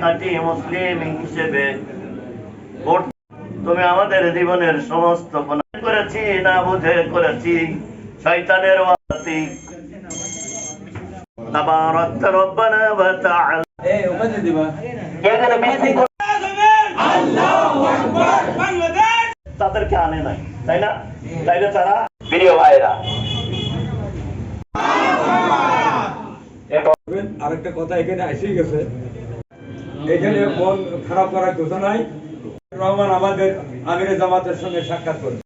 খাঁটি মুসলিম হিসেবে তুমি আমাদের জীবনের সমস্ত করেছি না বুঝে করেছি শয়তানের ওয়াতি তাবারাক রব্বানা ওয়া তাআলা। এই ওখানে দিবা। এখানে মিটিং তাদেরকে আনে নাই তাই না? তাইলে তারা প্রিয় ভাইরা। আরেকটা কথা এখানে এসে গেছে। এখানে মন খারাপ করার নাই। রহমান আমাদের আমিরে জামাতের সঙ্গে সাক্ষাৎ করবে।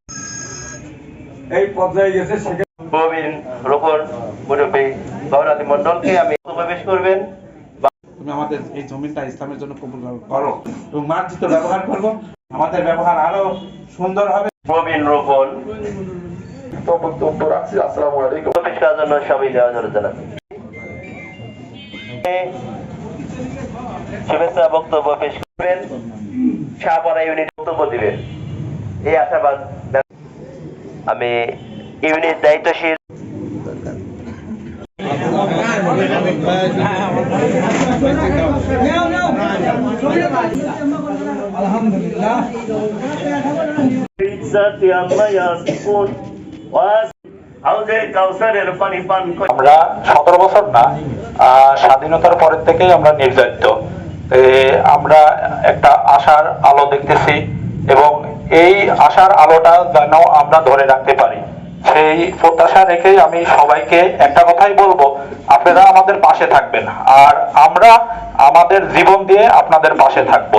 এই পর্যায়ে গেছে সেখানে প্রবীণ রোপণ মুরব্বী গৌরাদী মন্ডলকে আমি প্রবেশ করবেন। তুমি আমাদের এই জমিটা ইসলামের জন্য কবুল করো এবং মার্জিত ব্যবহার করব। আমাদের ব্যবহার আরও সুন্দর হবে। প্রবীণ রোপণ তো বক্তব্য রাখছি আসসালামু আলাইকুম প্রবেশ করার জন্য সবাই দেওয়া জানাচ্ছি। শুভেচ্ছা বক্তব্য পেশ করবেন। শাহপাড়া ইউনিট বক্তব্য দিবেন। এই আশাবাদ আমি ইউনিট দায়িত্বশীল। আমরা সতেরো বছর না আহ, স্বাধীনতার পরের থেকেই আমরা নির্যাতিত। এ, আমরা একটা আশার আলো দেখতেছি এবং এই আশার আলোটা যেন আমরা ধরে রাখতে পারি। সেই প্রত্যাশা রেখে আমি সবাইকে একটা কথাই বলব, আপনারা আমাদের পাশে থাকবেন আর আমরা আমাদের জীবন দিয়ে আপনাদের পাশে থাকব।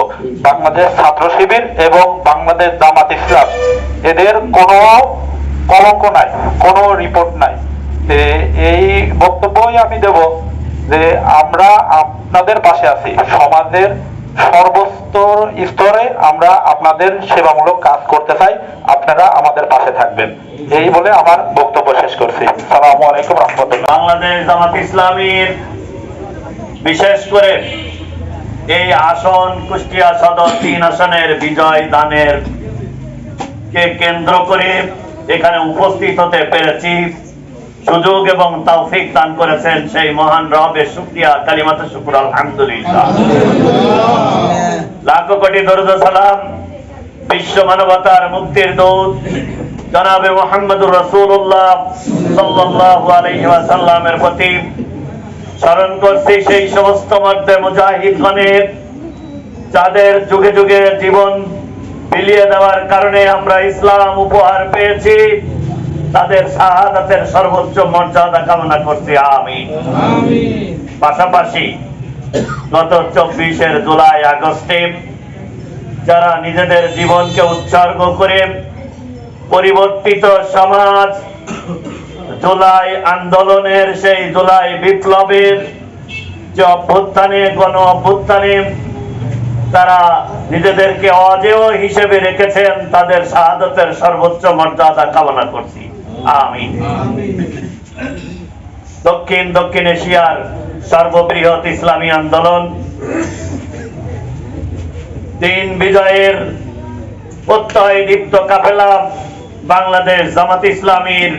বাংলাদেশ ছাত্র শিবির এবং বাংলাদেশ জামাত ইসলাম, এদের কোনো কলঙ্ক নাই, কোনো রিপোর্ট নাই। এই বক্তব্যই আমি দেব যে আমরা আপনাদের পাশে আছি। সমাজের সর্বস্তর স্তরে আমরা আপনাদের সেবামূলক কাজ করতে চাই। আপনারা আমাদের পাশে থাকবেন। এই বলে আমার বক্তব্য শেষ করছি। সালামু আলাইকুম রহমতুল্লাহ। বাংলাদেশ জামাত ইসলামীর বিশেষ করে এই আসন কুষ্টিয়া সদর তিন আসনের বিজয় দানের কে কেন্দ্র করে এখানে উপস্থিত হতে পেরেছি। সুযোগ এবং তৌফিক দান করেছেন সেই মহান রবের শুক্রিয়া কালিমাতে শুকুর, আলহামদুলিল্লাহ। লাখো কোটি দরুদ সালাম, বিশ্ব মানবতার মুক্তির দূত, জনাবে মোহাম্মদুর রাসূলুল্লাহ সাল্লাল্লাহু আলাইহি ওয়াসাল্লামের প্রতি স্মরণ করছি সেই সমস্ত মধ্যে মুজাহিদগণের, যাদের যুগে যুগে জীবন বিলিয়ে দেওয়ার কারণে আমরা ইসলাম উপহার পেয়েছি। তাদের শাহাদাতের সর্বোচ্চ মর্যাদা কামনা করছি আমি পাশাপাশি গত চব্বিশের জুলাই আগস্টে যারা নিজেদের জীবনকে উৎসর্গ করে পরিবর্তিত সমাজ জুলাই আন্দোলনের সেই জুলাই বিপ্লবের যে অভ্যুত্থানে গণ অভ্যুত্থানে তারা নিজেদেরকে অজেয় হিসেবে রেখেছেন তাদের শাহাদতের সর্বোচ্চ মর্যাদা কামনা করছি। আমি দক্ষিণ দক্ষিণ এশিয়ার সর্ববৃহৎ ইসলামী আন্দোলন দিন বিজয়ের প্রত্যয় দীপ্ত কাফেলা বাংলাদেশ জামাত ইসলামীর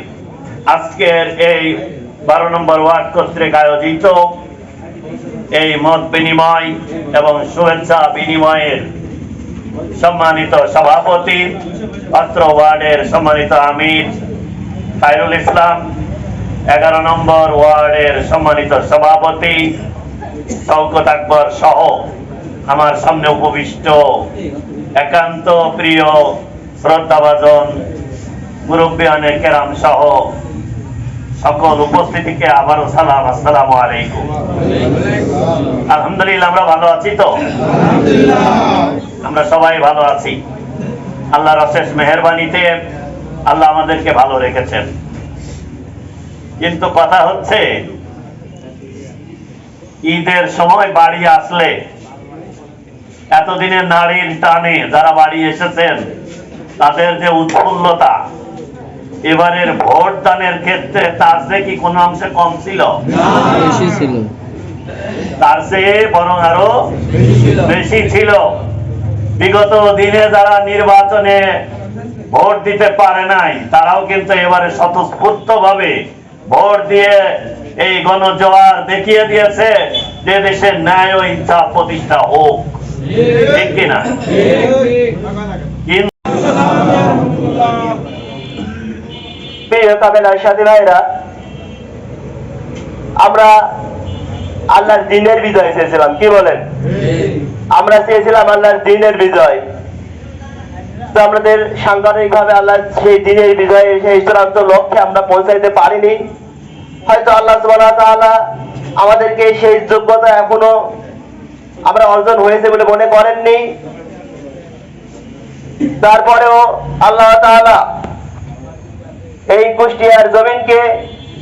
আজকের এই বারো নম্বর ওয়ার্ড কর্তৃক আয়োজিত এই মত বিনিময় এবং শুভেচ্ছা বিনিময়ের সম্মানিত সভাপতি, পাত্র ওয়ার্ডের সম্মানিত আমির খায়রুল ইসলাম, এগারো নম্বর ওয়ার্ডের সম্মানিত সভাপতি শওকত আকবর সহ আমার সামনে উপবিষ্ট একান্ত প্রিয় শ্রদ্ধাভাজন মুরব্বিয়ানে কেরাম সহ সকল উপস্থিতিকে আবারও সালাম, আসসালামু আলাইকুম। আলহামদুলিল্লাহ, আমরা ভালো আছি তো? আমরা সবাই ভালো আছি। আল্লাহর অশেষ মেহরবানিতে আল্লাহ আমাদেরকে ভালো রেখেছেন। কিন্তু কথা হচ্ছে ঈদের সময় বাড়ি আসলে এতদিনের নারীর টানে যারা বাড়ি এসেছেন তাদের যে উৎফুল্লতা এবারের ভোট দানের ক্ষেত্রে তার চেয়ে কি কোনো অংশে কম ছিল? ছিল। তার চেয়ে বরং আরও বেশি ছিল। বিগত দিনে যারা নির্বাচনে ভোট দিতে পারে নাই তারাও কিন্তু এবারে স্বতঃস্ফূর্ত ভাবে ভোট দিয়ে এই গণজোয়ার দেখিয়ে দিয়েছে যে দেশের ন্যায় ও ইনসাফ প্রতিষ্ঠা হোক। ঠিক কিনা? আমরা আল্লাহর দিনের বিজয় চেয়েছিলাম। কি বলেন? আমরা চেয়েছিলাম আল্লাহর দিনের বিজয়। আমাদের সাংগঠনিক ভাবে আল্লাহ সেই দিনের বিজয়ের সেই চূড়ান্ত লক্ষ্যে আমরা পৌঁছাইতে পারিনি। হয়তো আল্লাহ আমাদেরকে সেই যোগ্যতা এখনও আমরা অর্জন হয়েছে বলে মনে করেননি। তারপরেও আল্লাহ এই কুষ্টিয়ার জমিনকে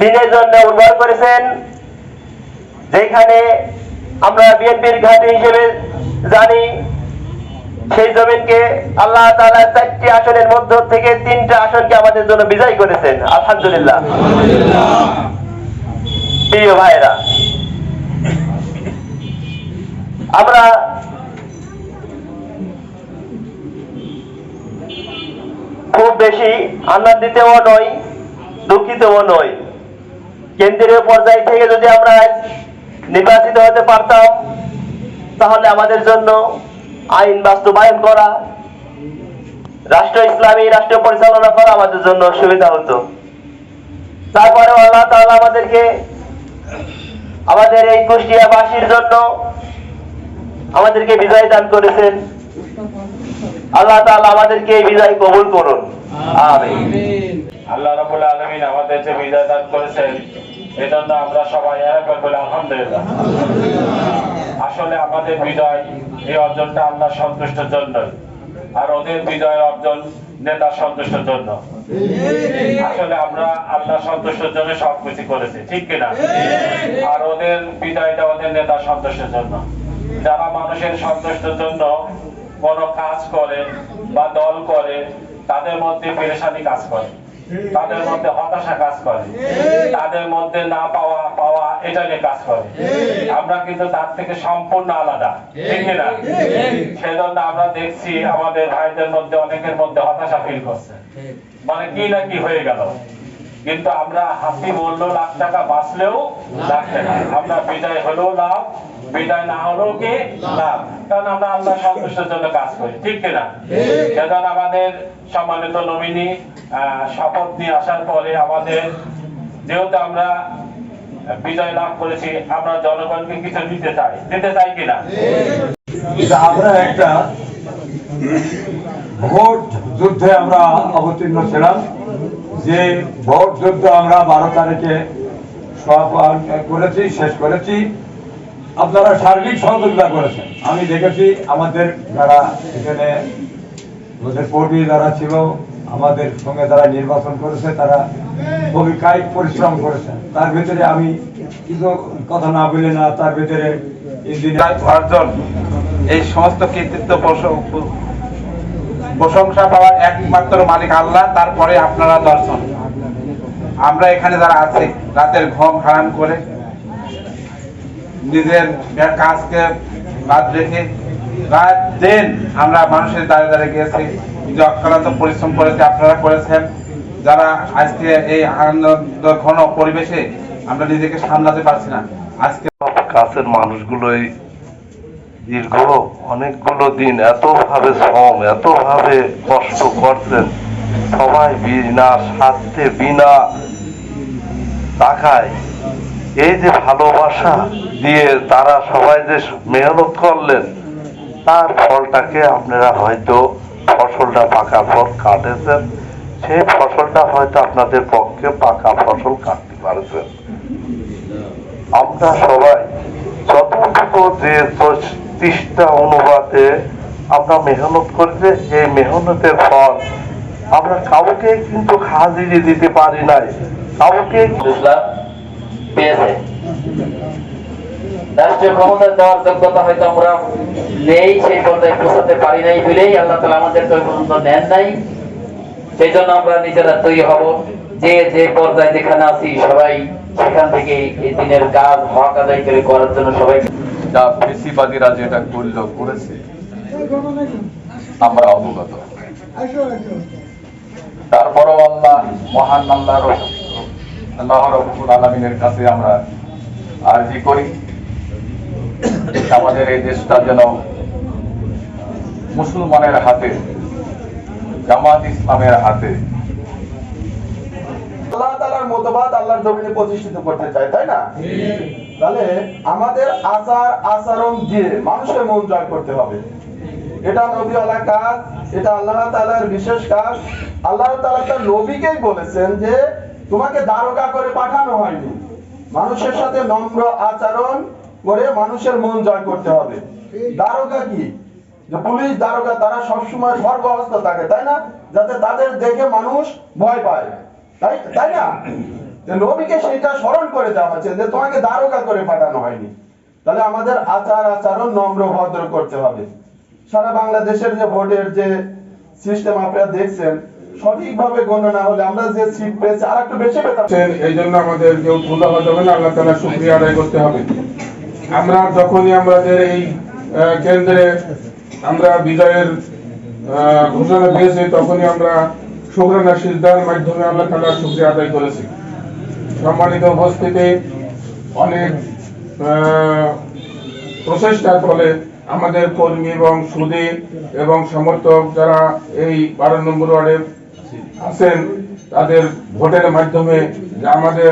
দিনের জন্য উর্বর করেছেন, যেখানে আমরা বিএনপির ঘাঁটি হিসেবে জানি সেই জমিনকে আল্লাহ তাআলা চারটি আসনের মধ্য থেকে তিনটা আসনকে আমাদের জন্য বিজয় করেছেন। আলহামদুলিল্লাহ। প্রিয় ভাইরা আমরা খুব বেশি আনন্দিতও নই, দুঃখিতও নই। কেন্দ্রীয় পর্যায় থেকে যদি আমরা নির্বাচিত হতে পারতাম, তাহলে আমাদের জন্য আইন বাস্তবায়ন করা, রাষ্ট্র ইসলামী রাষ্ট্র পরিচালনা করা আমাদের জন্য সুবিধা হতো। তারপরে আল্লাহ তাআলা আমাদেরকে আমাদের এই কুষ্টিয়াবাসীর জন্য আমাদেরকে বিজয় দান করেছেন। আল্লাহ তাআলা আমাদেরকে এই বিজয় কবুল করুন। আল্লাহ রাবুল আলমিন আমাদের যে বিজয় দান করেছেন এজন্য আমরা সবাই আলহামদুলিল্লাহ। আসলে আমাদের বিজয় এই অর্জনটা আল্লাহ সন্তুষ্টের জন্য। আর ওদের বিজয় অর্জন নেতা সন্তুষ্টের জন্য। আসলে আমরা আল্লাহ সন্তুষ্টের জন্য সবকিছু করেছি, ঠিক কিনা? আর ওদের বিজয়টা ওদের নেতা সন্তুষ্টের জন্য। যারা মানুষের সন্তুষ্টের জন্য কোনো কাজ করে বা দল করে, তাদের মধ্যে পেরেশানি কাজ করে। তাদের মধ্যে হতাশা কাজ করে। তাদের মধ্যে না পাওয়া পাওয়া এটা নিয়ে কাজ করে। আমরা কিন্তু তার থেকে সম্পূর্ণ আলাদা। ঠিক না সেজন্য আমরা দেখছি আমাদের ভাইদের মধ্যে অনেকের মধ্যে হতাশা ফিল করছে। মানে কি না কি হয়ে গেল। কিন্তু আমরা হাসি বলল লাখ টাকা বাঁচলেও লাখ টাকা আমরা বিদায় হলেও লাভ বিদায় না হলেও কি লাভ? কারণ আমরা আল্লাহ সন্তুষ্টের জন্য কাজ করি ঠিক কিনা সেজন্য আমাদের সম্মানিত নমিনী শপথ নিয়ে আসার পরে আমাদের যেহেতু আমরা বিজয় লাভ করেছি আমরা জনগণকে কিছু দিতে চাই। দিতে চাই কিনা আমরা একটা ভোট যুদ্ধে আমরা অবতীর্ণ ছিলাম। যে ভোট যুদ্ধ আমরা বারো তারিখে করেছি, শেষ করেছি। আপনারা সার্বিক সহযোগিতা করেছেন। আমি দেখেছি আমাদের যারা এখানে আমাদের কর্মী যারা ছিল, আমাদের সঙ্গে যারা নির্বাচন করেছে, তারা খুবই কায়িক পরিশ্রম করেছেন। তার ভিতরে আমি কিছু কথা না বলে না, তার ভিতরে এই সমস্ত কৃতিত্ব প্রশ- প্রশংসা পাওয়ার একমাত্র মালিক আল্লাহ, তারপরে আপনারা দর্শন। আমরা এখানে যারা আছি, রাতের ঘুম হারাম করে নিজের কাজকে বাদ রেখে রাত দিন আমরা মানুষের দাঁড়িয়ে দাঁড়িয়ে গিয়েছি। যে অক্লান্ত পরিশ্রম করেছে, আপনারা করেছেন। যারা আজকে এই আনন্দ ঘন পরিবেশে আমরা নিজেকে সামলাতে পারছি না। আজকে কাছের মানুষগুলোই দীর্ঘ অনেকগুলো দিন এতভাবে শ্রম, এতভাবে কষ্ট করছেন, সবাই বিনা স্বার্থে, বিনা টাকায়। এই যে ভালোবাসা দিয়ে তারা সবাই যে মেহনত করলেন, তার ফলটাকে আপনারা হয়তো ফসলটা পাকা ফল কাটেছেন, সেই ফসলটা হয়তো আপনাদের পক্ষে পাকা ফসল কাটতে পারছেন। আমরা সবাই যতটুকু যে চেষ্টা অনুবাদে আমরা মেহনত করেছি এই মেহনতের ফল। আমরা কাউকে কিন্তু হাজিরি দিতে পারি নাই। কাউকে পেয়েছে রাষ্ট্রীয় ক্ষমতা দেওয়ার যোগ্যতা হয়তো আমরা নেই, সেই পর্যায়ে পৌঁছাতে পারি নাই বলেই আল্লাহ তালা আমাদেরকে ওই পর্যন্ত নেন নাই। সেই জন্য আমরা নিজেরা তৈরি হব। যে যে পর্যায়ে যেখানে আছি সবাই সেখান থেকে এই দিনের কাজ হক আদায় করে করার জন্য সবাই যা ফেসিবাদীরা যেটা করল, করেছে। আমরা অবগত। তারপরও আল্লাহ মহান আল্লাহ আল্লাহ রব্বুল আলমিনের কাছে আমরা আরজি করি আমাদের এই দেশটা যেন মুসলমানের হাতে, জামাত ইসলামের হাতে আল্লাহ মতবাদ আল্লাহর জমিনে প্রতিষ্ঠিত করতে চাই তাই না? তাহলে আমাদের আচার আচরণ দিয়ে মানুষের মন জয় করতে হবে। এটা নবীওয়ালা কাজ, এটা আল্লাহ তাআলার বিশেষ কাজ। আল্লাহ তাআলা তার নবীকেই বলেছেন যে, তোমাকে দারোগা করে পাঠানো হয়নি। মানুষের সাথে নম্র আচরণ করে মানুষের মন জয় করতে হবে। দারোগা কি? যে পুলিশ দারোগা তারা সবসময় সর্বহস্ত থাকে, তাই না? যাতে তাদের দেখে মানুষ ভয় পায়। তাই না? যে নবীকে সেটা স্মরণ করে দেওয়া হচ্ছে, যে তোমাকে করে পাঠানো হয়নি। তাহলে আমাদের আচার নম্র ভদ্র করতে হবে সারা বাংলাদেশের যে ভোটের যে সিস্টেম আপনারা দেখছেন গণনা হলে আমরা এই আমরা যখনই আমাদের এই কেন্দ্রে আমরা বিজয়ের ঘোষণা পেয়েছি তখনই আমরা শুক্রানা সিজদার মাধ্যমে আল্লাহ তালা শুক্রিয়া আদায় করেছি। সম্মানিত উপস্থিতি, অনেক প্রচেষ্টার ফলে আমাদের কর্মী এবং সুদী এবং সমর্থক যারা এই বারো নম্বর ওয়ার্ডে আছেন, তাদের ভোটের মাধ্যমে আমাদের